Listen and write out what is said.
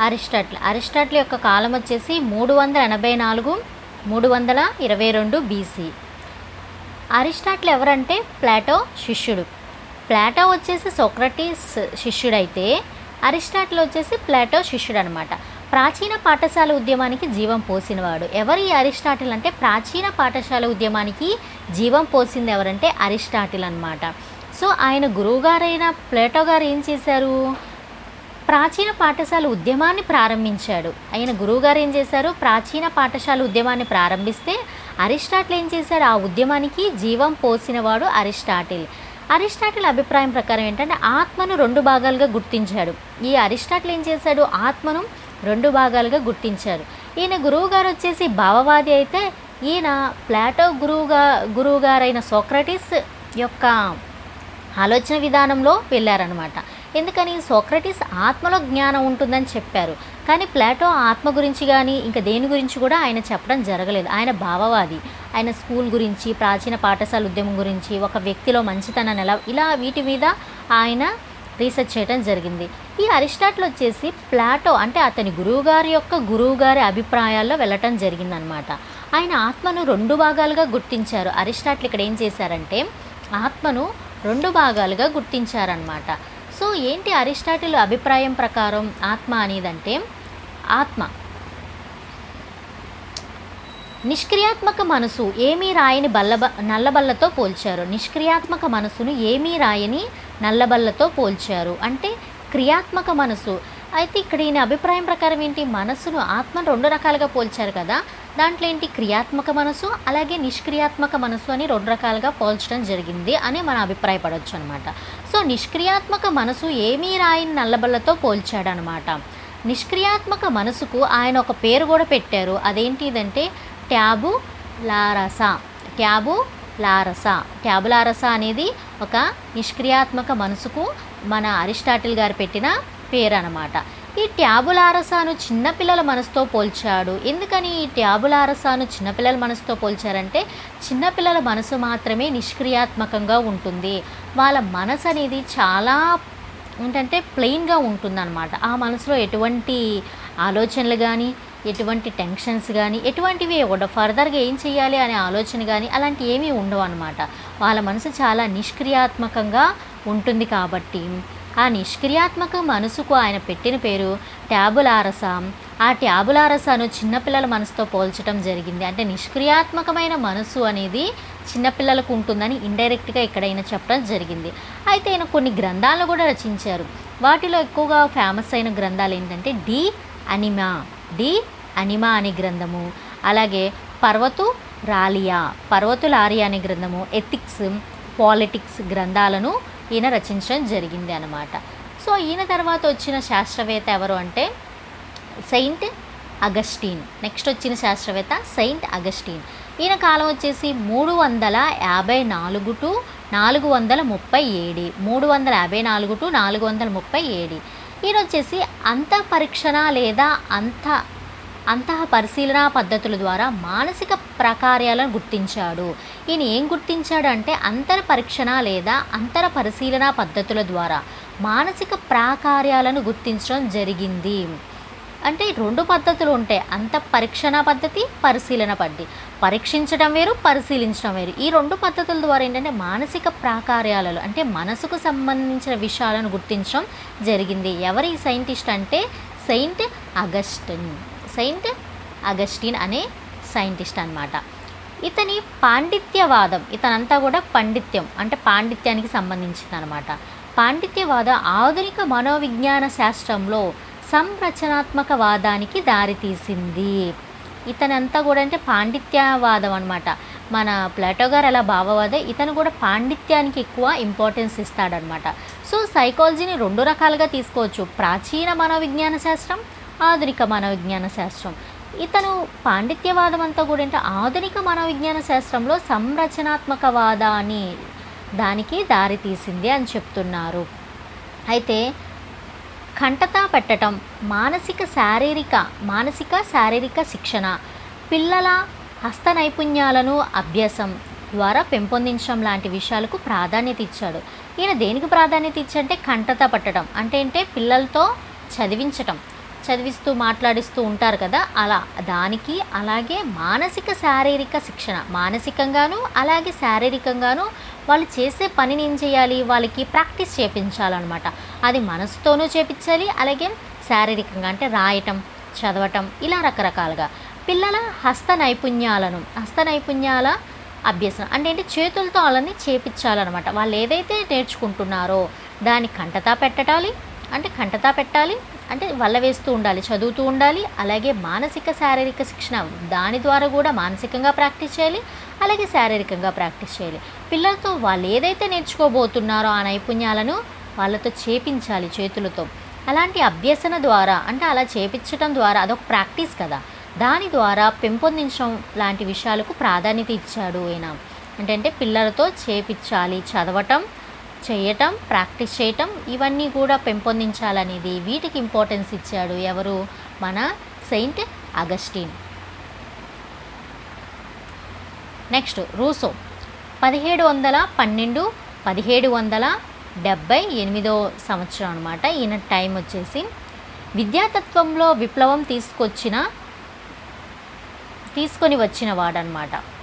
Aristotle. Aristotle యొక్క కాలం వచ్చేసి మూడు వందల ఎనభై నాలుగు మూడు వందల ఇరవై రెండు బీసీ. అరిస్టాటిల్ ఎవరంటే? ప్లాటో శిష్యుడు. ప్లాటో వచ్చేసి సోక్రటీస్ శిష్యుడైతే అరిస్టాటిల్ వచ్చేసి ప్లాటో శిష్యుడు అనమాట ప్రాచీన పాఠశాల ఉద్యమానికి జీవం పోసినవాడు. ఎవరు ఈ అరిస్టాటిల్ అంటే? ప్రాచీన పాఠశాల ఉద్యమానికి జీవం పోసింది ఎవరంటే? అరిస్టాటిల్ అనమాట సో ఆయన గురువుగారైన ప్లేటో గారు ఏం చేశారు? ప్రాచీన పాఠశాల ఉద్యమాన్ని ప్రారంభించాడు. ఆయన గురువుగారు ఏం చేశారు? ప్రాచీన పాఠశాల ఉద్యమాన్ని ప్రారంభిస్తే అరిస్టాటిల్ ఏం చేశాడు? ఆ ఉద్యమానికి జీవం పోసినవాడు అరిస్టాటిల్. అరిస్టాటిల్ అభిప్రాయం ప్రకారం ఏంటంటే ఆత్మను రెండు భాగాలుగా గుర్తించాడు. ఈ అరిస్టాటిల్ ఏం చేశాడు? ఆత్మను రెండు భాగాలుగా గుర్తించాడు. ఈయన గురువు గారు వచ్చేసి భావవాది అయితే ఈయన ప్లాటో గురువుగా గురువుగారైన సోక్రటిస్ యొక్క ఆలోచన విధానంలో వెళ్ళారనమాట ఎందుకని సోక్రటీస్ ఆత్మలో జ్ఞానం ఉంటుందని చెప్పారు. కానీ ప్లాటో ఆత్మ గురించి కానీ ఇంకా దేని గురించి కూడా ఆయన చెప్పడం జరగలేదు. ఆయన భావవాది. ఆయన స్కూల్ గురించి ప్రాచీన పాఠశాల ఉద్యమం గురించి ఒక వ్యక్తిలో మంచితనాన్ని ఎలా ఇలా వీటి మీద ఆయన రీసెర్చ్ చేయడం జరిగింది. ఈ అరిస్టాటిల్ వచ్చేసి ప్లాటో అంటే అతని గురువుగారి యొక్క గురువుగారి అభిప్రాయాల్లో వెళ్ళటం జరిగిందనమాట ఆయన ఆత్మను రెండు భాగాలుగా గుర్తించారు. అరిస్టాటిల్ ఇక్కడ ఏం చేశారంటే ఆత్మను రెండు భాగాలుగా గుర్తించారనమాట సో ఏంటి అరిస్టాటిల్ అభిప్రాయం ప్రకారం ఆత్మ అనేదంటే ఆత్మ. నిష్క్రియాత్మక మనసు ఏమీ రాయని బల్లబ నల్లబల్లతో పోల్చారు. నిష్క్రియాత్మక మనసును ఏమీ రాయని నల్లబల్లతో పోల్చారు. అంటే క్రియాత్మక మనసు అయితే ఇక్కడ ఈయన అభిప్రాయం ప్రకారం ఏంటి? మనసును ఆత్మను రెండు రకాలుగా పోల్చారు కదా. దాంట్లో ఏంటి? క్రియాత్మక మనసు అలాగే నిష్క్రియాత్మక మనసు అని రెండు రకాలుగా పోల్చడం జరిగింది అని మనం అభిప్రాయపడవచ్చు అనమాట సో నిష్క్రియాత్మక మనసు ఏమీ రాయని నల్లబల్లతో పోల్చాడనమాట నిష్క్రియాత్మక మనసుకు ఆయన ఒక పేరు కూడా పెట్టారు. అదేంటిదంటే ట్యాబు లారసా ట్యాబు లారస ట్యాబులారస అనేది ఒక నిష్క్రియాత్మక మనసుకు మన అరిస్టాటిల్ గారు పెట్టిన పేరు అనమాట ఈ ట్యాబులారసాను చిన్నపిల్లల మనసుతో పోల్చాడు. ఎందుకని ఈ ట్యాబులారసాను చిన్నపిల్లల మనసుతో పోల్చారంటే చిన్నపిల్లల మనసు మాత్రమే నిష్క్రియాత్మకంగా ఉంటుంది. వాళ్ళ మనసు అనేది చాలా ఏంటంటే ప్లెయిన్గా ఉంటుందన్నమాట. ఆ మనసులో ఎటువంటి ఆలోచనలు కానీ ఎటువంటి టెన్షన్స్ కానీ ఎటువంటివి ఉండవు ఫర్దర్గా ఏం చేయాలి అనే ఆలోచన కానీ అలాంటి ఏమీ ఉండవు అనమాట వాళ్ళ మనసు చాలా నిష్క్రియాత్మకంగా ఉంటుంది కాబట్టి. ఆ నిష్క్రియాత్మక మనసుకు ఆయన పెట్టిన పేరు ట్యాబులారస. ఆ ట్యాబులారసను చిన్నపిల్లల మనసుతో పోల్చడం జరిగింది. అంటే నిష్క్రియాత్మకమైన మనసు అనేది చిన్నపిల్లలకు ఉంటుందని ఇండైరెక్ట్గా ఎక్కడైనా చెప్పడం జరిగింది. అయితే ఆయన కొన్ని గ్రంథాలను కూడా రచించారు. వాటిలో ఎక్కువగా ఫేమస్ అయిన గ్రంథాలు ఏంటంటే డి అనిమా డి అనిమా అనే గ్రంథము అలాగే పర్వతు రాలియా పర్వతు లారియా అనే గ్రంథము ఎథిక్స్ పాలిటిక్స్ గ్రంథాలను ఈయన రచించడం జరిగింది అనమాట సో ఈయన తర్వాత వచ్చిన శాస్త్రవేత్త ఎవరు అంటే సెయింట్ అగస్టీన్. నెక్స్ట్ వచ్చిన శాస్త్రవేత్త సెయింట్ అగస్టీన్. ఈయన కాలం వచ్చేసి మూడు వందల యాభై నాలుగు టు నాలుగు వందల ముప్పై ఏడు. మూడు వందల యాభై నాలుగు టు నాలుగు వందల ముప్పై ఏడు. ఈయన వచ్చేసి అంత పరీక్షణ లేదా అంత అంతః పరిశీలన పద్ధతుల ద్వారా మానసిక ప్రకార్యాలను గుర్తించాడు. ఈయన ఏం గుర్తించాడు అంటే అంతర పరీక్షణ లేదా అంతర పరిశీలన పద్ధతుల ద్వారా మానసిక ప్రాకార్యాలను గుర్తించడం జరిగింది. అంటే రెండు పద్ధతులు ఉంటాయి. అంత పరీక్షణ పద్ధతి పరిశీలన పద్ధతి. పరీక్షించడం వేరు పరిశీలించడం వేరు. ఈ రెండు పద్ధతుల ద్వారా ఏంటంటే మానసిక ప్రాకార్యాలలో అంటే మనసుకు సంబంధించిన విషయాలను గుర్తించడం జరిగింది. ఎవరి సైంటిస్ట్ అంటే సెయింట్ అగస్టిన్. సెయింట్ అగస్టిన్ అనే సైంటిస్ట్ అనమాట ఇతని పాండిత్యవాదం ఇతనంతా కూడా పాండిత్యం అంటే పాండిత్యానికి సంబంధించింది అనమాట పాండిత్యవాద ఆధునిక మనోవిజ్ఞాన శాస్త్రంలో సంరచనాత్మక వాదానికి దారితీసింది. ఇతనంతా కూడా అంటే పాండిత్యవాదం అనమాట మన ప్లాటో గారు అలా భావవాదే ఇతను కూడా పాండిత్యానికి ఎక్కువ ఇంపార్టెన్స్ ఇస్తాడనమాట సో సైకాలజీని రెండు రకాలుగా తీసుకోవచ్చు. ప్రాచీన మనోవిజ్ఞాన శాస్త్రం ఆధునిక మనోవిజ్ఞాన శాస్త్రం. ఇతను పాండిత్యవాదం అంతా కూడా అంటే ఆధునిక మనోవిజ్ఞాన శాస్త్రంలో సంరచనాత్మక అని దానికి దారితీసింది అని చెప్తున్నారు. అయితే కంటతా పెట్టడం మానసిక శారీరక మానసిక శారీరక శిక్షణ పిల్లల హస్త నైపుణ్యాలను అభ్యాసం ద్వారా పెంపొందించడం లాంటి విషయాలకు ప్రాధాన్యత ఇచ్చాడు. ఈయన దేనికి ప్రాధాన్యత ఇచ్చంటే కంటత పట్టడం అంటే ఏంటంటే పిల్లలతో చదివించటం. చదివిస్తూ మాట్లాడిస్తూ ఉంటారు కదా అలా దానికి అలాగే మానసిక శారీరక శిక్షణ మానసికంగాను అలాగే శారీరకంగాను వాళ్ళు చేసే పనిని ఏం చేయాలి? వాళ్ళకి ప్రాక్టీస్ చేపించాలన్నమాట. అది మనసుతోనూ చేపించాలి అలాగే శారీరకంగా అంటే రాయటం చదవటం ఇలా రకరకాలుగా. పిల్లల హస్త నైపుణ్యాలను హస్త నైపుణ్యాల అభ్యసనం అంటే ఏంటి? చేతులతో వాళ్ళని చేపించాలన్నమాట. వాళ్ళు ఏదైతే నేర్చుకుంటున్నారో దాన్ని కంటతా పెట్టాలి అంటే కంటతా పెట్టాలి అంటే వల్ల వేస్తూ ఉండాలి చదువుతూ ఉండాలి అలాగే మానసిక శారీరక శిక్షణ దాని ద్వారా కూడా మానసికంగా ప్రాక్టీస్ చేయాలి అలాగే శారీరకంగా ప్రాక్టీస్ చేయాలి. పిల్లలతో వాళ్ళు ఏదైతే నేర్చుకోబోతున్నారో ఆ నైపుణ్యాలను వాళ్ళతో చేపించాలి చేతులతో. అలాంటి అభ్యసన ద్వారా అంటే అలా చేపించడం ద్వారా అదొక ప్రాక్టీస్ కదా. దాని ద్వారా పెంపొందించడం లాంటి విషయాలకు ప్రాధాన్యత ఇచ్చాడు ఆయన అంటే పిల్లలతో చేపించాలి చదవటం చేయటం ప్రాక్టీస్ చేయటం ఇవన్నీ కూడా పెంపొందించాలనేది వీటికి ఇంపార్టెన్స్ ఇచ్చాడు ఎవరు? మన సెయింట్ అగస్టిన్. Next Russo. పదిహేడు వందల పన్నెండు పదిహేడు వందల డెబ్భై ఎనిమిదో సంవత్సరం అనమాట ఈయన టైం వచ్చేసి. విద్యాతత్వంలో విప్లవం తీసుకొచ్చిన తీసుకొని వచ్చిన వాడనమాట